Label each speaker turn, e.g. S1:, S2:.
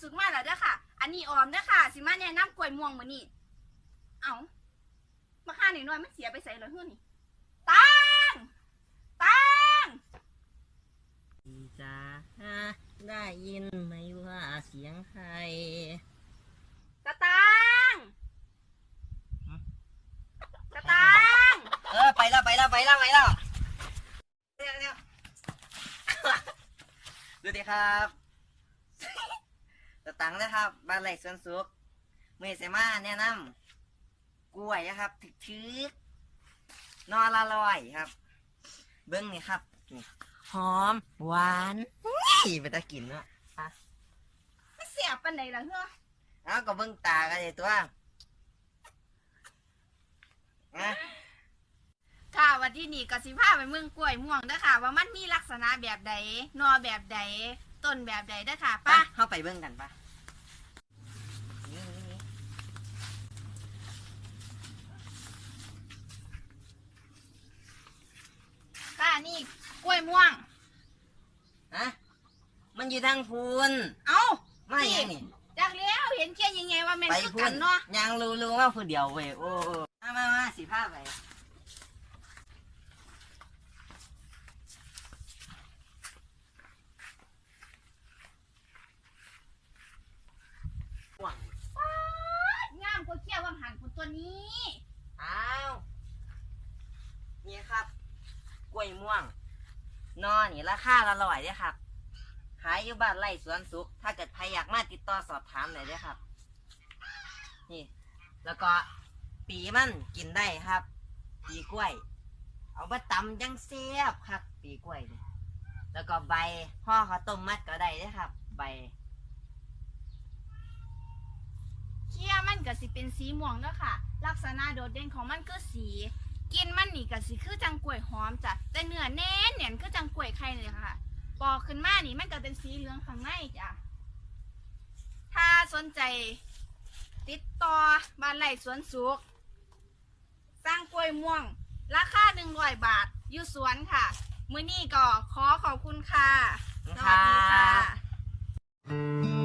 S1: สุกมาแล้วเด้อค่ะ อันนี้ออมเด้อค่ะ สิมาแนะนำกล้วยม่วงมื้อนี้ เอ้ามาค่าหน่อยๆมันเสียไปใส่เลยเฮือนี่ตังตัง
S2: จ้าได้ยินไหมว่าเสียงใคร
S1: ตะตังตะตัง
S2: เออไปแล้วไปแล้วไปแล้วไปแล้วเร็วเร็วดูดิครับ ตะตังนะครับบ้านไร่สวนสุขเมษมาแนะนำกล้วยนะครับถึกทึกนอละลอยครับ เบิ้งนี่ครับนี่หอม หวานนี่ไปตะกินเนาะ
S1: มันเสียปานใดล่ะเฮือ
S2: เอาก็เบิ้งตากันเลยตัวนะ
S1: ค่ะวันที่นี่ก็สิพาไปเมืองกล้วยม่วงเด้อค่ะ ว่ามันมีลักษณะแบบใดหนอแบบใด ต้นแบบใดเด้อค่ะ
S2: ไป
S1: ไป้า
S2: เข้าไปเบิ้งกันปะนี่นี่นี่
S1: ป้านี่กล้วยม่วง
S2: ฮะมันอยู่ทางพูน
S1: เอ้า
S2: มาอย่างนี่
S1: จากแล้วเห็นเขียนยังไงว่าแม่น
S2: ไป
S1: คือ
S2: พู
S1: กันนเนาะ
S2: ยังรู้รู้ว่าผู้เดียวเว้ยโอ้โอ้มามามาสิพาไปหวัง
S1: งามกว่าเขี้ยววังหั อันนี้
S2: อ้าว นี่ครับ กล้วยม่วง นอนี่ราคาละร้อยเด้อครับ ขายอยู่บ้านไร่สวนสุข ถ้าเกิดใครอยากมาติดต่อสอบถามเลยเด้อครับ นี่ แล้วก็ปีมันกินได้ครับ ปีกล้วย เอามาตำจังเสียบครับ ปีกล้วยนี่แล้วก็ใบห่อข้าวต้มมัดก็ได้เด้อครับ ใบ
S1: เขี้ยมัน ก็สิเป็นสีม่วงเด้อค่ะ ลักษณะโดดเด่นของมันคือสี กินมันนี่ก็สิคือจังกล้วยหอมจ้ะแต่เนื้อแน่นเนี่ยคือจังกล้วยไข่เลยค่ะ ปอกขึ้นมานี่มันก็เป็นสีเหลืองข้างในจ้ะถ้าสนใจ ติดต่อบ้านไร่สวนสุขสร้างกล้วยม่วง ราคาหนึ่งร้อยบาทอยู่สวนค่ะ มื้อนี้ก็ขอขอบคุณค่ะ สวัสดีค่ะ